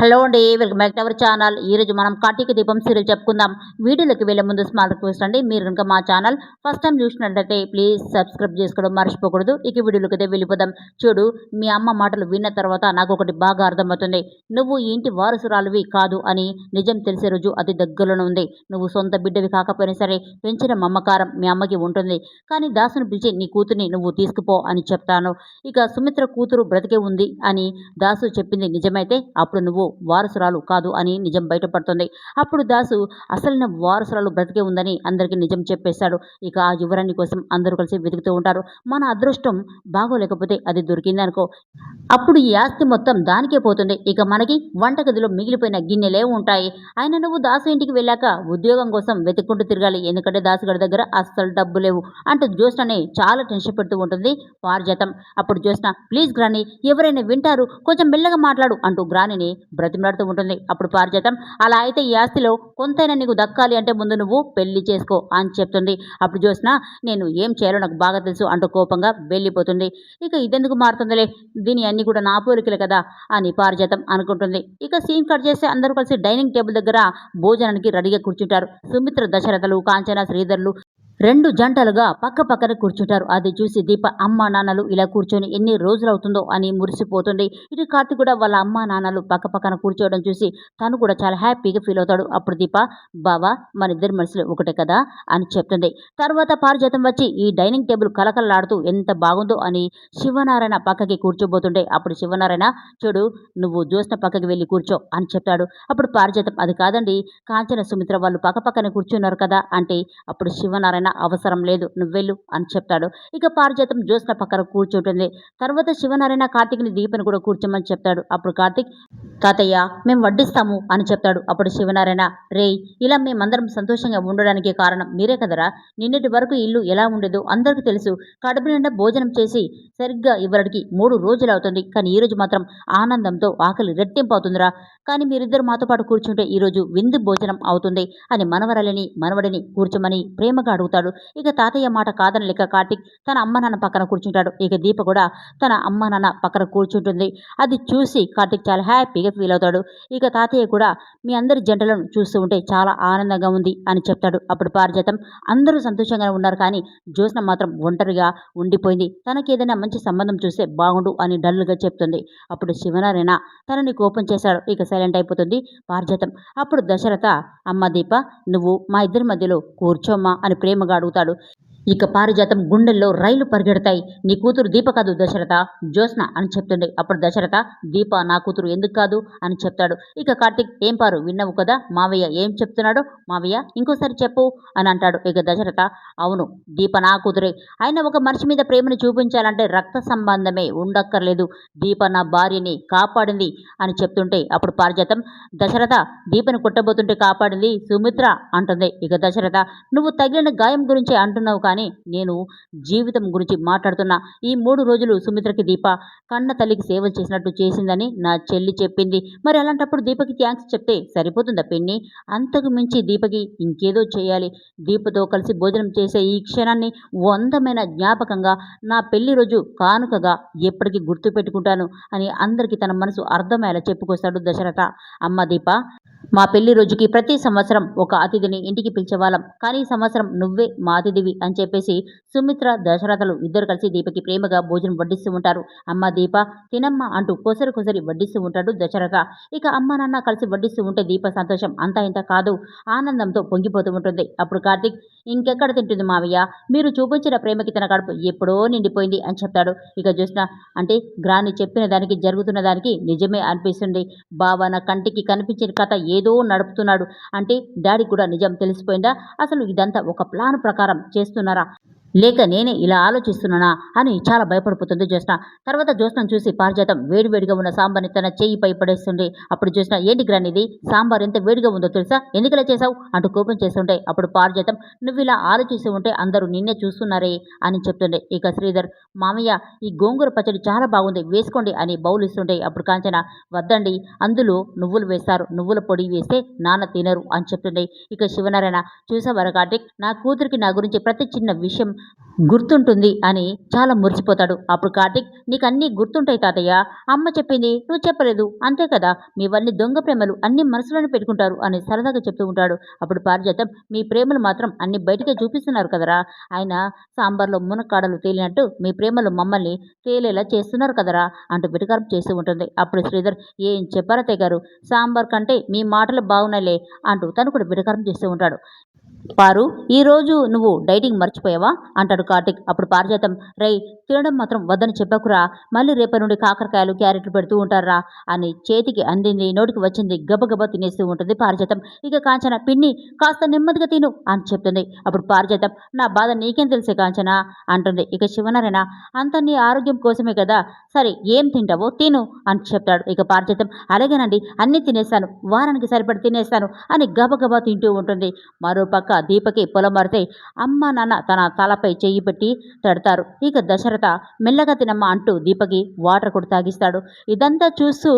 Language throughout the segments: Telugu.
హలో అండి welcome back to our channel ఈరోజు మనం కార్తీక దీపం సీరియల్ చెప్పుకుందాం. వీడియోలోకి వెళ్ళే ముందు స్మాల్ రిక్వెస్ట్ అండి. మీరు కనుక మా ఛానల్ ఫస్ట్ టైం చూసినట్లయితే ప్లీజ్ సబ్స్క్రైబ్ చేసుకోవడం మర్చిపోకూడదు. ఇక వీడియోలోకి అయితే వెళ్ళిపోదాం. చూడు మీ అమ్మ మాటలు విన్న తర్వాత నాకు ఒకటి బాగా అర్థమవుతుంది. నువ్వు ఈ ఇంటి వారసురాలువి కాదు అని నిజం తెలిసే రోజు అతి దగ్గరలోనే ఉంది. నువ్వు సొంత బిడ్డవి కాకపోయినా సరే పెంచిన మమ్మకారం మీ అమ్మకి ఉంటుంది. కానీ దాసును పిలిచి నీ కూతుర్ని నువ్వు తీసుకుపో అని చెప్తాను. ఇక సుమిత్ర కూతురు బ్రతికే ఉంది అని దాసు చెప్పింది నిజమైతే అప్పుడు నువ్వు వారసురాలు కాదు అని నిజం బయటపడుతుంది. అప్పుడు దాసు అసలైన వారసురాలు బ్రతికే ఉందని అందరికీ నిజం చెప్పేశాడు. ఇక ఆ యువరాణి కోసం అందరూ కలిసి వెతుకుతూ ఉంటారు. మన అదృష్టం బాగోలేకపోతే అది దొరికిందనుకో అప్పుడు ఈ ఆస్తి మొత్తం దానికే పోతుంది. ఇక మనకి వంటగదిలో మిగిలిపోయిన గిన్నెలే ఉంటాయి. ఆయన నువ్వు దాసు ఇంటికి వెళ్ళాక ఉద్యోగం కోసం వెతుక్కుంటూ తిరగాలి. ఎందుకంటే దాసుగడి దగ్గర అస్సలు డబ్బు లేవు అంటూ జ్యోత్స్నని చాలా టెన్షన్ పెడుతూ ఉంటుంది పారిజాతం. అప్పుడు జ్యోత్స్న ప్లీజ్ గ్రాని ఎవరైనా వింటారు. కొంచెం మెల్లగా మాట్లాడు అంటూ గ్రానిని బ్రతిమలాడుతూ ఉంటుంది. అప్పుడు పారిజాతం అలా అయితే ఈ ఆస్తిలో కొంతైనా నీకు దక్కాలి అంటే ముందు నువ్వు పెళ్ళి చేసుకో అని చెప్తుంది. అప్పుడు చూసినా నేను ఏం చేయాలో నాకు బాగా తెలుసు అంటూ కోపంగా వెళ్ళిపోతుంది. ఇక ఇదెందుకు మారుతుందిలే? దీని అన్ని కూడా నా పోలికలే కదా అని పారిజాతం అనుకుంటుంది. ఇక సీన్ కట్ చేస్తే అందరూ కలిసి డైనింగ్ టేబుల్ దగ్గర భోజనానికి రెడీగా కూర్చుంటారు. సుమిత్ర దశరథలు కాంచన శ్రీధర్లు రెండు జంటలుగా పక్క పక్కన కూర్చుంటారు. అది చూసి దీప అమ్మ నాన్నలు ఇలా కూర్చొని ఎన్ని రోజులు అవుతుందో అని మురిసిపోతుంది. ఇటు కార్తీక్ కూడా వాళ్ళ అమ్మ నాన్నలు పక్క పక్కన కూర్చోవడం చూసి తను కూడా చాలా హ్యాపీగా ఫీల్ అవుతాడు. అప్పుడు దీప బావా మన ఇద్దరి మనసులు ఒకటే కదా అని చెప్తుంది. తర్వాత పారిజాతం వచ్చి ఈ డైనింగ్ టేబుల్ కలకలలాడుతూ ఎంత బాగుందో అని శివనారాయణ పక్కకి కూర్చోబోతుంటే అప్పుడు శివనారాయణ చూడు నువ్వు జ్యోత్స్న పక్కకి వెళ్ళి కూర్చో అని చెప్తాడు. అప్పుడు పారిజాతం అది కాదండి కాంచన సుమిత్ర వాళ్ళు పక్క పక్కన కూర్చున్నారు కదా అంటే అప్పుడు శివనారాయణ అవసరం లేదు. నువ్వెళ్ళు అని చెప్తాడు. ఇక పారిజాతం జ్యోత్స్న పక్కన కూర్చుంటుంది. తర్వాత శివనారాయణ కార్తీక్ని దీపని కూడా కూర్చోమని చెప్తాడు. అప్పుడు కార్తీక్ తాతయ్య మేము వడ్డిస్తాము అని చెప్తాడు. అప్పుడు శివనారాయణ రేయ్ ఇలా మేమందరం సంతోషంగా ఉండడానికి కారణం మీరే కదరా? నిన్నటి వరకు ఇల్లు ఎలా ఉండేదో అందరికీ తెలుసు. కడుపు నిండా భోజనం చేసి సరిగ్గా ఇవ్వడానికి మూడు రోజులు అవుతుంది. కానీ ఈరోజు మాత్రం ఆనందంతో ఆకలి రెట్టింపు అవుతుందిరా కానీ మీరిద్దరు మాతో పాటు కూర్చుంటే ఈరోజు విందు భోజనం అవుతుంది అని మనవరాలిని మనవడిని కూర్చోమని ప్రేమగా చూస్తాడు ఇక తాతయ్య మాట కాదని లెక్క కార్తీక్ తన అమ్మ నాన్న పక్కన కూర్చుంటాడు. ఇక దీప కూడా తన అమ్మ నాన్న పక్కన కూర్చుంటుంది. అది చూసి కార్తీక్ చాలా హ్యాపీగా ఫీల్ అవుతాడు. ఇక తాతయ్య కూడా మీ అందరి జంటలను చూస్తూ ఉంటే చాలా ఆనందంగా ఉంది అని చెప్తాడు. అప్పుడు పారిజాతం అందరూ సంతోషంగా ఉన్నారు కానీ జ్యోత్స్న మాత్రం ఒంటరిగా ఉండిపోయింది. తనకి ఏదైనా మంచి సంబంధం చూస్తే బాగుండు అని డల్గా చెప్తుంది. అప్పుడు శివనారాయణ తనని కోపం చేశాడు. ఇక సైలెంట్ అయిపోతుంది పారిజాతం. అప్పుడు దశరథ అమ్మ దీప నువ్వు మా ఇద్దరి మధ్యలో కూర్చోమ్మా అని ప్రేమ ప్రేమగా అడుగుతాడు. ఇక పారిజాతం గుండెల్లో రైలు పరిగెడతాయి. నీ కూతురు దీప కాదు దశరథ జ్యోత్స్న అని చెప్తుంది. అప్పుడు దశరథ దీప నా కూతురు ఎందుకు కాదు అని చెప్తాడు. ఇక కార్తిక్ ఏం పారు విన్నావు కదా? మావయ్య ఏం చెప్తున్నాడు? మావయ్య ఇంకోసారి చెప్పు అని అంటాడు. ఇక దశరథ అవును దీప నా కూతురే. ఆయన ఒక మనిషి మీద ప్రేమను చూపించాలంటే రక్త సంబంధమే ఉండక్కర్లేదు. దీప నా భార్యని కాపాడింది అని చెప్తుంటే అప్పుడు పారిజాతం దశరథ దీపను కొట్టబోతుంటే కాపాడింది సుమిత్ర అంటుంది. ఇక దశరథ నువ్వు తగిలిన గాయం గురించి అంటున్నావు కానీ నేను జీవితం గురించి మాట్లాడుతున్నా ఈ మూడు రోజులు సుమిత్రకి దీప కన్న తల్లికి సేవ చేసినట్టు చేసిందని నా చెల్లి చెప్పింది. మరి అలాంటప్పుడు దీపకి థ్యాంక్స్ చెప్తే సరిపోతుందా పెన్ని? అంతకు మించి దీపకి ఇంకేదో చేయాలి. దీపతో కలిసి భోజనం చేసే ఈ క్షణాన్ని వందమైన జ్ఞాపకంగా నా పెళ్ళి రోజు కానుకగా ఎప్పటికీ గుర్తు పెట్టుకుంటాను అని అందరికీ తన మనసు అర్థమయ్యేలా చెప్పుకొస్తాడు దశరథ. అమ్మ దీప మా పెళ్ళి రోజుకి ప్రతి సంవత్సరం ఒక అతిథిని ఇంటికి పిలిచేవాళ్ళం. కానీ ఈ సంవత్సరం నువ్వే మా అతిథివి అని చెప్పేసి సుమిత్ర దశరథలు ఇద్దరు కలిసి దీపకి ప్రేమగా భోజనం వడ్డిస్తూ ఉంటారు. అమ్మ దీప తినమ్మ అంటూ కొసరి కొసరి వడ్డిస్తూ ఉంటాడు దశరథ. ఇక అమ్మ నాన్న కలిసి వడ్డిస్తూ ఉంటే దీప సంతోషం అంతా ఇంత కాదు. ఆనందంతో పొంగిపోతూ ఉంటుంది. అప్పుడు కార్తిక్ ఇంకెక్కడ తింటుంది మావయ్య? మీరు చూపించిన ప్రేమకి తన కడుపు ఎప్పుడో నిండిపోయింది అని చెప్తాడు. ఇక చూసిన అంటే గ్రాని చెప్పిన దానికి జరుగుతున్న దానికి నిజమే అనిపిస్తుంది. బావ నా కంటికి కనిపించిన కథ ఏ ఏదో నడుపుతున్నాడు. అంటే డాడీ కూడా నిజం తెలిసిపోయిందా? అసలు ఇదంతా ఒక ప్లాన్ ప్రకారం చేస్తున్నారా? లేక నేనే ఇలా ఆలోచిస్తున్నానా అని చాలా భయపడిపోతుంది జ్యోత్స్న. తర్వాత జ్యోత్స్నం చూసి పారిజాతం వేడివేడిగా ఉన్న సాంబార్ని తన చెయ్యిపై పడేస్తుంది అప్పుడు జ్యోత్స్న ఏంటి గ్రాని ఇది సాంబార్ ఎంత వేడిగా ఉందో తెలుసా? ఎందుకలా చేసావు అంటూ కోపం చేస్తుంటే అప్పుడు పారిజాతం నువ్వు ఇలా ఆలోచిస్తూ ఉంటే అందరూ నిన్నే చూస్తున్నారే అని చెప్తుండే ఇక శ్రీధర్ మామయ్య ఈ గోంగూర పచ్చడి చాలా బాగుంది వేసుకోండి అని బౌల్ ఇస్తుంటే అప్పుడు కాంచన వద్దండి అందులో నువ్వులు వేస్తారు నువ్వుల పొడి వేస్తే నాన్న తినరు అని చెప్తుండే ఇక శివనారాయణ చూసావరా కార్తిక్ నా కూతురికి నా గురించి ప్రతి చిన్న విషయం గుర్తుంటుంది అని చాలా మురిసిపోతాడు. అప్పుడు కార్తిక్ నీకు అన్నీ గుర్తుంటాయి తాతయ్య. అమ్మ చెప్పింది నువ్వు చెప్పలేదు. అంతే కదా. మీవన్నీ దొంగ ప్రేమలు అన్ని మనసులోనే పెట్టుకుంటారు అని సరదాగా చెప్తూ ఉంటాడు. అప్పుడు పారిజాతం మీ ప్రేమలు మాత్రం అన్ని బయటకే చూపిస్తున్నారు కదరా. ఆయన సాంబార్లో మునక్కాడలు తేలినట్టు మీ ప్రేమలు మమ్మల్ని తేలేలా చేస్తున్నారు కదరా అంటూ బిటకారం చేస్తూ ఉంటుంది. అప్పుడు శ్రీధర్ ఏం చెప్పారా తెగారు సాంబార్ కంటే మీ మాటలు బాగున్నాయిలే అంటూ తను కూడా బిటకారం చేస్తూ ఉంటాడు. పారు ఈరోజు నువ్వు డైటింగ్ మర్చిపోయావా? అంటాడు కార్తిక్. అప్పుడు పారిజాతం రై తినడం మాత్రం వద్దని చెప్పకురా. మళ్ళీ రేపటి నుండి కాకరకాయలు క్యారెట్లు పెడుతూ ఉంటారా అని చేతికి అందింది నోటికి వచ్చింది గబగబా తినేస్తూ ఉంటుంది పారిజాతం. ఇక కాంచన పిన్ని కాస్త నెమ్మదిగా తిను అని చెప్తుంది. అప్పుడు పారిజాతం నా బాధ నీకేం తెలుసే కాంచన? అంటుంది. ఇక శివనారాయణ అంత నీ ఆరోగ్యం కోసమే కదా. సరే ఏం తింటావో తిను అని చెప్తాడు. ఇక పారిజాతం అలాగేనండి అన్నీ తినేస్తాను. వారానికి సరిపడి తినేస్తాను అని గబగబా తింటూ ఉంటుంది. మరోపక్క దీపకి పొలం మారితే అమ్మ నాన్న తన తలపై చెయ్యి పెట్టి తడతారు. ఇక దశరథ మెల్లగా తినమ్మ అంటూ దీపకి వాటర్ కూడా తాగిస్తాడు. ఇదంతా చూస్తూ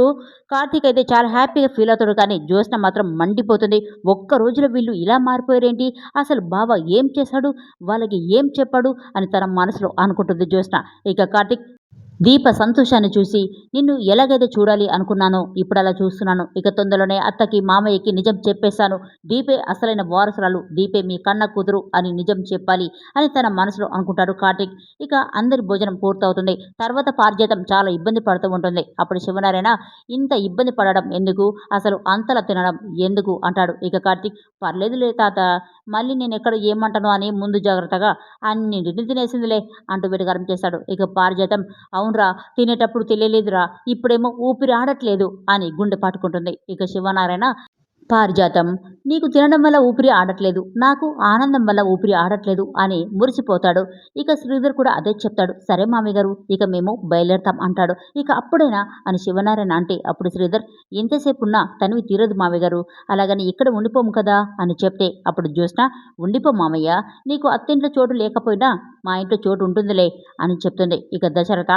కార్తీక్ అయితే చాలా హ్యాపీగా ఫీల్ అవుతాడు కానీ జ్యోత్స్న మాత్రం మండిపోతుంది. ఒక్క రోజులో వీళ్ళు ఇలా మారిపోయారేంటి? అసలు బావ ఏం చేశాడు? వాళ్ళకి ఏం చెప్పాడు? అని తన మనసులో అనుకుంటుంది జ్యోత్స్న. ఇక కార్తీక్ దీప సంతోషాన్ని చూసి నిన్ను ఎలాగైతే చూడాలి అనుకున్నానో ఇప్పుడు అలా చూస్తున్నాను. ఇక తొందరలోనే అత్తకి మామయ్యకి నిజం చెప్పేశాను. దీపే అసలైన వారసురాలు. దీపే మీ కన్న కూతురు అని నిజం చెప్పాలి అని తన మనసులో అనుకుంటాడు కార్తీక్. ఇక అందరి భోజనం పూర్తవుతుంది. తర్వాత పారిజాతం చాలా ఇబ్బంది పడుతూ ఉంటుంది. అప్పుడు శివనారాయణ ఇంత ఇబ్బంది పడడం ఎందుకు? అసలు అంతలా తినడం ఎందుకు అంటాడు. ఇక కార్తీక్ పర్లేదులే తాత మళ్ళీ నేను ఎక్కడ ఏమంటాను అని ముందు జాగ్రత్తగా అన్నింటిని తినేసిందిలే అంటూ వెటకారం చేశాడు ఇక పారిజాతం అవునరా తినేటప్పుడు తెలియలేదురా ఇప్పుడేమో ఊపిరి ఆడట్లేదు అని గుండె పాటుకుంటుంది. ఇక శివనారాయణ పారిజాతం. నీకు తినడం వల్ల ఊపిరి ఆడట్లేదు. నాకు ఆనందం వల్ల ఊపిరి ఆడట్లేదు అని మురిసిపోతాడు. ఇక శ్రీధర్ కూడా అదే చెప్తాడు. సరే మామయ్య గారు ఇక మేము బయలుదేరతాం అంటాడు. ఇక అప్పుడైనా అని శివనారాయణ అంటే అప్పుడు శ్రీధర్ ఎంతసేపు ఉన్నా తనివి తీరదు మామయ్య గారు. అలాగని ఇక్కడ ఉండిపోము కదా అని చెప్తే అప్పుడు జ్యోత్స్న ఉండిపో మామయ్య. నీకు అత్తింట్లో చోటు లేకపోయినా మా ఇంట్లో చోటు ఉంటుందిలే అని చెప్తుంది. ఇక దశరథ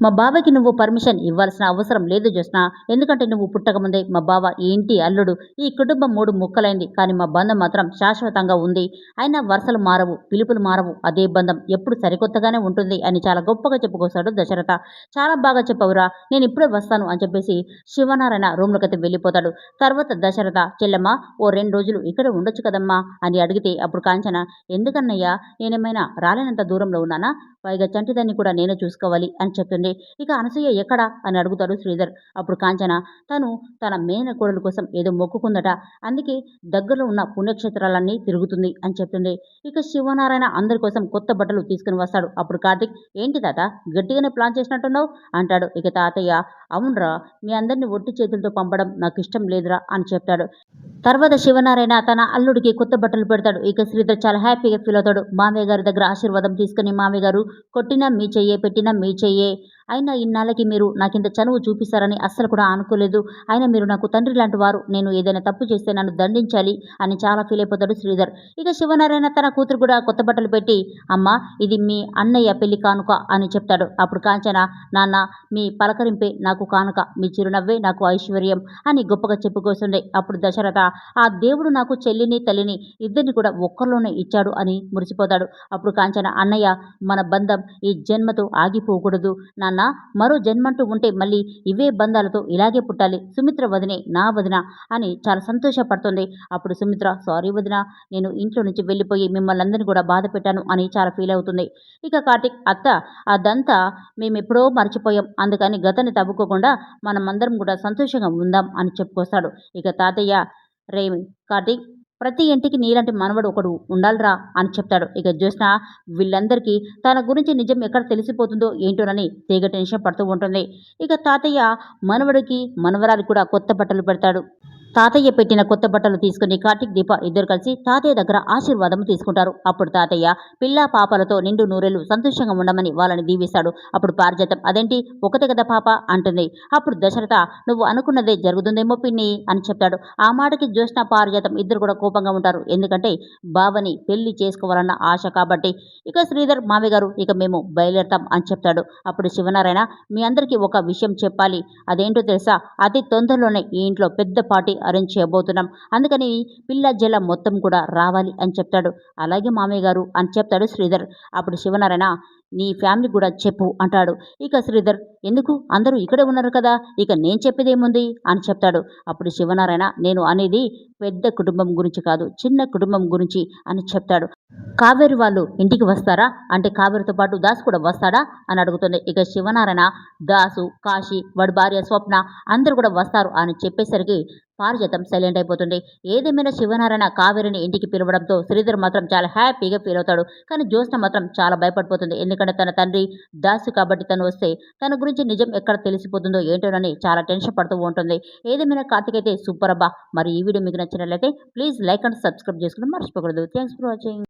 మా బావకి నువ్వు పర్మిషన్ ఇవ్వాల్సిన అవసరం లేదు జ్యోత్స్న. ఎందుకంటే నువ్వు పుట్టకముందే మా బావ ఈ ఇంటి అల్లుడు. ఈ కుటుంబం మూడు ముక్కలైంది. కానీ మా బంధం మాత్రం శాశ్వతంగా ఉంది. అయినా వరుసలు మారవు పిలుపులు మారవు. అదే బంధం ఎప్పుడు సరికొత్తగానే ఉంటుంది అని చాలా గొప్పగా చెప్పుకొస్తాడు దశరథ. చాలా బాగా చెప్పవురా నేను ఇప్పుడే వస్తాను అని చెప్పేసి శివనారాయణ రూమ్లోకి అయితే వెళ్ళిపోతాడు. తర్వాత దశరథ చెల్లమ్మ ఓ రెండు రోజులు ఇక్కడ ఉండొచ్చు కదమ్మా అని అడిగితే అప్పుడు కాంచన ఎందుకన్నయ్యా నేనేమైనా రాలేనంత దూరంలో ఉన్నానా? పైగా చంటిదాన్ని కూడా నేను చూసుకోవాలి అని చెప్తుంది ఇక అనసూయ ఎక్కడా? అని అడుగుతాడు శ్రీధర్. అప్పుడు కాంచన తను తన మేనకోడల కోసం ఏదో మొక్కుకుందట. అందుకే దగ్గరలో ఉన్న పుణ్యక్షేత్రాలన్నీ తిరుగుతుంది అని చెప్తుంది ఇక శివనారాయణ అందరి కోసం కొత్త బట్టలు తీసుకుని వస్తాడు. అప్పుడు కార్తిక్ ఏంటి తాత గట్టిగానే ప్లాన్ చేసినట్టున్నావు? అంటాడు. ఇక తాతయ్య అవునరా మీ అందరిని ఒట్టి చేతులతో పంపడం నాకు ఇష్టం లేదురా అని చెప్తాడు. తర్వాత శివనారాయణ తన అల్లుడికి కొత్త బట్టలు పెడతాడు. ఇక శ్రీధర్ చాలా హ్యాపీగా ఫీల్ అవుతాడు. మామయ్య గారి దగ్గర ఆశీర్వాదం తీసుకుని మామయ్య గారు కొట్టినా మీ చెయ్యే పెట్టినా మీ చెయ్యే అయినా ఇన్నాళ్ళకి మీరు నాకింత చనువు చూపిస్తారని అస్సలు కూడా అనుకోలేదు. అయినా మీరు నాకు తండ్రి లాంటి వారు. నేను ఏదైనా తప్పు చేస్తే నన్ను దండించాలి అని చాలా ఫీల్ అయిపోతాడు శ్రీధర్. ఇక శివనారాయణ తన కూతురు కూడా కొత్త బట్టలు పెట్టి అమ్మ ఇది మీ అన్నయ్య పెళ్ళి కానుక అని చెప్తాడు. అప్పుడు కాంచన నాన్న మీ పలకరింపే నాకు కానుక. మీ చిరునవ్వే నాకు ఐశ్వర్యం అని గొప్పగా చెప్పుకొస్తుండే అప్పుడు దశరథ ఆ దేవుడు నాకు చెల్లిని తల్లిని ఇద్దరిని కూడా ఒక్కరిలోనే ఇచ్చాడు అని మురిసిపోతాడు. అప్పుడు కాంచన అన్నయ్య మన బంధం ఈ జన్మతో ఆగిపోకూడదు. నాన్న మరో జన్మంటూ ఉంటే మళ్ళీ ఇవే బంధాలతో ఇలాగే పుట్టాలి. సుమిత్ర వదినే నా వదిన అని చాలా సంతోషపడుతుంది. అప్పుడు సుమిత్ర సారీ వదిన నేను ఇంట్లో నుంచి వెళ్ళిపోయి మిమ్మల్ని అందరినీ కూడా బాధ పెట్టాను అని చాలా ఫీల్ అవుతుంది. ఇక కార్తిక్ అత్త అదంతా మేము ఎప్పుడో మర్చిపోయాం. అందుకని గతని తవ్వుకోకుండా మనమందరం కూడా సంతోషంగా ఉందాం అని చెప్పుకొస్తాడు. ఇక తాతయ్య రే కార్తీక్ ప్రతి ఇంటికి నీలాంటి మనవడు ఒకడు ఉండాలిరా అని చెప్తాడు. ఇక జ్యోత్స్న వీళ్ళందరికీ తన గురించి నిజం ఎక్కడ తెలిసిపోతుందో ఏంటోనని తీగ టెన్షన్ పడుతూ ఉంటుంది. ఇక తాతయ్య మనవడికి మనవరాలు కూడా కొత్త బట్టలు పెడతాడు. తాతయ్య పెట్టిన కొత్త బట్టలు తీసుకుని కార్తీక్ దీప ఇద్దరు కలిసి తాతయ్య దగ్గర ఆశీర్వాదం తీసుకుంటారు. అప్పుడు తాతయ్య పిల్ల పాపలతో నిండు నూరెలు సంతోషంగా ఉండమని వాళ్ళని దీవిస్తాడు. అప్పుడు పారిజాతం అదేంటి? ఒకతే కదా పాప? అంటుంది. అప్పుడు దశరథ నువ్వు అనుకున్నదే జరుగుతుందేమో పిన్ని అని చెప్తాడు. ఆ మాటకి జ్యోష్ణ పారిజాతం ఇద్దరు కూడా కోపంగా ఉంటారు. ఎందుకంటే బావని పెళ్ళి చేసుకోవాలన్న ఆశ కాబట్టి ఇక శ్రీధర్ మావి గారు ఇక మేము బయలుదేరతాం అని చెప్తాడు. అప్పుడు శివనారాయణ మీ అందరికీ ఒక విషయం చెప్పాలి. అదేంటో తెలుసా? అతి తొందరలోనే ఈ ఇంట్లో పెద్ద పార్టీ అరేంజ్ చేయబోతున్నాం. అందుకని పిల్ల జల మొత్తం కూడా రావాలి అని చెప్తాడు. అలాగే మామయ్య గారు అని చెప్తాడు శ్రీధర్. అప్పుడు శివనారాయణ నీ ఫ్యామిలీ కూడా చెప్పు అంటాడు. ఇక శ్రీధర్ ఎందుకు? అందరూ ఇక్కడే ఉన్నారు కదా ఇక నేను చెప్పేది ఏముంది అని చెప్తాడు. అప్పుడు శివనారాయణ నేను అనేది పెద్ద కుటుంబం గురించి కాదు చిన్న కుటుంబం గురించి అని చెప్తాడు. కావేరి వాళ్ళు ఇంటికి వస్తారా? అంటే కావేరితో పాటు దాసు కూడా వస్తాడా? అని అడుగుతుంది. ఇక శివనారాయణ దాసు కాశీ వాడి భార్య స్వప్న అందరూ కూడా వస్తారు అని చెప్పేసరికి పారిజాతం సైలెంట్ అయిపోతుంది. ఏదేమైనా శివనారాయణ కావేరిని ఇంటికి పిలవడంతో శ్రీధర్ మాత్రం చాలా హ్యాపీగా ఫీల్ అవుతాడు. కానీ జ్యోత్స్న మాత్రం చాలా భయపడిపోతుంది. ఎందుకంటే తన తండ్రి దాసు కాబట్టి తను వస్తే తన గురించి నిజం ఎక్కడ తెలిసిపోతుందో ఏంటోనని చాలా టెన్షన్ పడుతూ ఉంటుంది. ఏదేమైనా కార్తీక్ అయితే సూపర్ అబ్బా. మరి ఈ వీడియో మీకు నచ్చినట్లయితే ప్లీజ్ లైక్ అండ్ సబ్స్క్రైబ్ చేసుకోవడం మర్చిపోకూడదు. Thanks for watching.